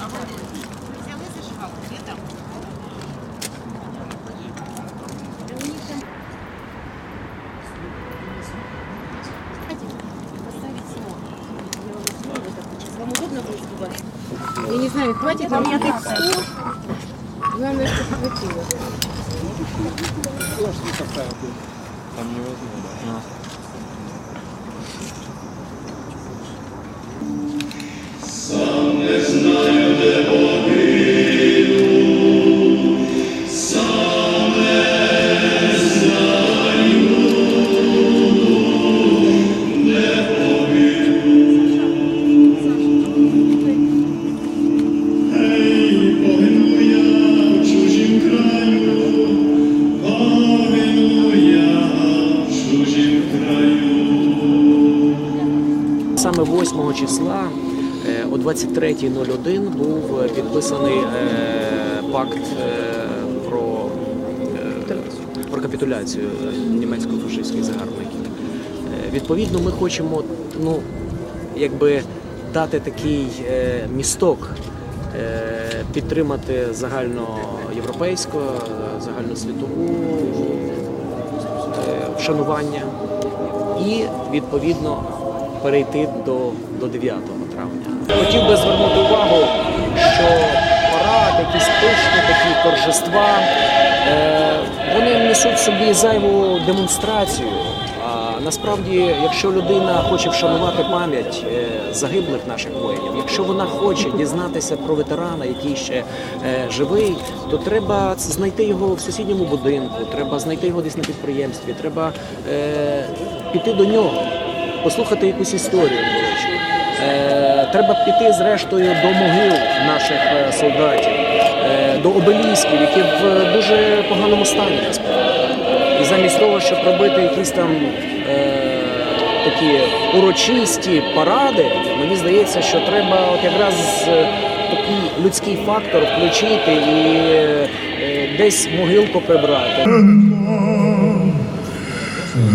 Взяли зажигалку, я там. Вам удобно будет сдувать? Я не знаю, хватит нам этих стул. Главное, чтобы хватило. Там невозможно. Погину Саме 8 числа е, о 23.01 був підписаний е, пакт е, про, е, про капітуляцію німецько-фашистських загарбників. Е, Відповідно, ми хочемо ну, якби дати такий е, місток, е, підтримати загальноєвропейську, е, загальносвітову е, вшанування і відповідно перейти до, до 9 травня. Хотів би звернути увагу, що парад, якісь пишні такі торжества, е, вони несуть собі зайву демонстрацію. А насправді, якщо людина хоче вшанувати пам'ять е, загиблих наших воїнів, якщо вона хоче дізнатися про ветерана, який ще е, живий, то треба знайти його в сусідньому будинку, треба знайти його десь на підприємстві, треба піти до нього, послухати якусь історію. Е, треба піти зрештою до могил наших е, солдатів, е, до обелісків, які в дуже поганому стані насправді. І замість того, щоб робити якісь там такі урочисті паради, мені здається, що треба от якраз такий людський фактор включити і десь могилку прибрати.